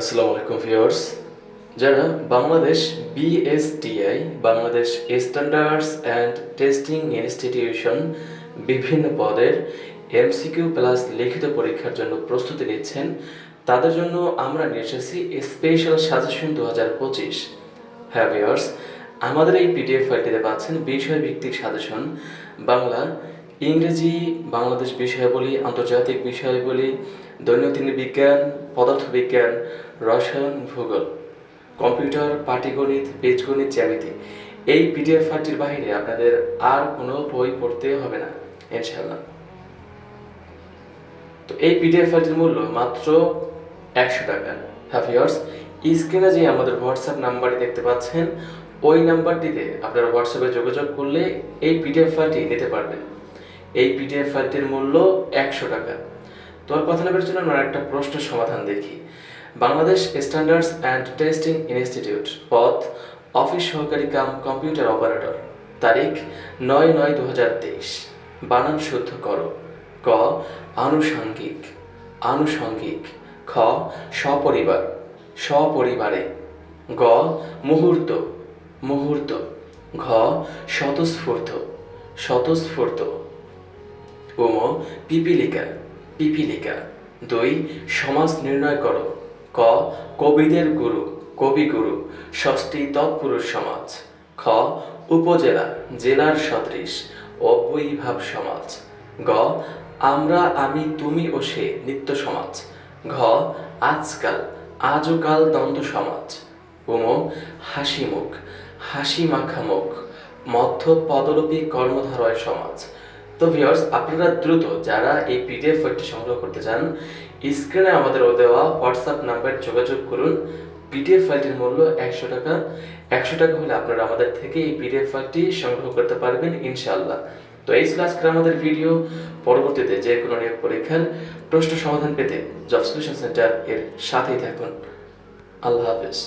আসসালামু আলাইকুম ভিউয়ার্স। যারা Bangladesh BSTI Bangladesh standards and testing institution বিভিন্ন পদের এমসিকিউ প্লাস লিখিত পরীক্ষার জন্য প্রস্তুতি নিচ্ছেন, তাদের জন্য আমরা নিয়ে এসেছি স্পেশাল সাজেশন দু হাজার পঁচিশ। হ্যাঁ ভিউয়ার্স, আমাদের এই পিডিএফ ফাইলটিতে পাচ্ছেন বিষয়ভিত্তিক সাজেশন বাংলা ইংরেজি, বাংলাদেশ বিষয়াবলী আন্তর্জাতিক বিষয়াবলী দৈনন্দিন বিজ্ঞান, পদার্থবিজ্ঞান, রসায়ন, ভূগোল, কম্পিউটার, পাটিগণিত, বীজগণিত জ্যামিতি। এই পিডিএফ ফাইলটির বাইরে আপনাদের আর কোনো বই পড়তে হবে না, ইনশাআল্লাহ। তো এই পিডিএফ ফাইলটির মূল্য মাত্র একশো টাকা। হ্যাভিয়ার্স স্ক্রিনে যে আমাদের হোয়াটসঅ্যাপ নাম্বারটি দেখতে পাচ্ছেন, ওই নাম্বারটিতে আপনারা হোয়াটসঅ্যাপে যোগাযোগ করলে এই পিডিএফ ফাইলটি নিতে পারবেন। এই পিডিএফ ফাইলটির মূল্য একশো টাকা। তো আর কথা না জন্য আমরা একটা প্রশ্নের সমাধান দেখি। Bangladesh standards and testing institute পথ, অফিস সহকারী কাম, কম্পিউটার অপারেটর। তারিখ, নয় নয় দু হাজার তেইশ। বানান শুদ্ধ করো। ক, আনুষঙ্গিক। আনুষঙ্গিক। খ, সপরিবার। সপরিবারে। গ, মুহূর্ত। মুহূর্ত। ঘ, স্বতঃস্ফূর্ত। স্বতঃস্ফূর্ত। উম পিপিলিকা পিপিলিকা। দুই, সমাজ নির্ণয় করো। ক, কবিদের গুরু, কবিগুরু, ষষ্ঠী তৎপুরুষ সমাজ। খ, উপজেলা, জেলার সদৃশ অবৈভাব সমাজ। গ, আমরা, আমি, তুমি ও সে নিত্য সমাজ। ঘ, আজকাল আজকাল দ্বন্দ্ব সমাজ। উম হাসি মুখ হাসি মাখা মুখ মধ্য পদলোপী কর্মধারয় সমাজ। তো ভিউয়ার্স আপনারা দ্রুত যারা এই পিডিএফ ফাইলটি সংগ্রহ করতে চান স্ক্রিনে আমাদের দেওয়া হোয়াটসঅ্যাপ নাম্বার যোগাযোগ করুন। পিডিএফ ফাইলটির মূল্য একশো টাকা। একশো টাকা হলে আপনারা আমাদের থেকে এই পিডিএফ ফাইলটি সংগ্রহ করতে পারবেন, ইনশাআল্লাহ। তো এই ছিল আজকের আমাদের ভিডিও পরবর্তীতে যে কোনো নিয়োগ পরীক্ষার প্রশ্ন সমাধান পেতে জব সলিউশন সেন্টার এর সাথেই থাকুন। আল্লাহ হাফেজ।